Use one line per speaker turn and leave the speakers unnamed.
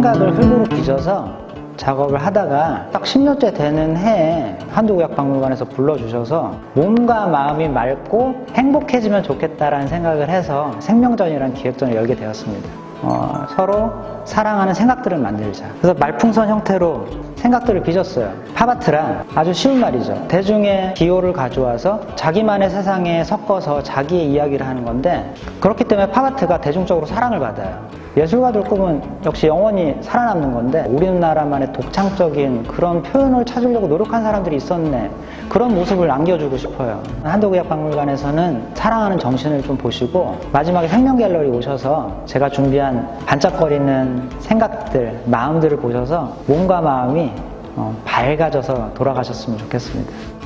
생각을 흙으로 빚어서 작업을 하다가 딱 10년째 되는 해에 한국의학박물관에서 불러주셔서 몸과 마음이 맑고 행복해지면 좋겠다라는 생각을 해서 생명전이라는 기획전을 열게 되었습니다. 어, 서로 사랑하는 생각들을 만들자. 그래서 말풍선 형태로 생각들을 빚었어요. 팝아트란 아주 쉬운 말이죠. 대중의 기호를 가져와서 자기만의 세상에 섞어서 자기의 이야기를 하는 건데 그렇기 때문에 팝아트가 대중적으로 사랑을 받아요. 예술가들 꿈은 역시 영원히 살아남는 건데 우리나라만의 독창적인 그런 표현을 찾으려고 노력한 사람들이 있었네. 그런 모습을 남겨주고 싶어요. 한독의학박물관에서는 사랑하는 정신을 좀 보시고 마지막에 생명갤러리 오셔서 제가 준비한 반짝거리는 생각들, 마음들을 보셔서 몸과 마음이 어, 밝아져서 돌아가셨으면 좋겠습니다.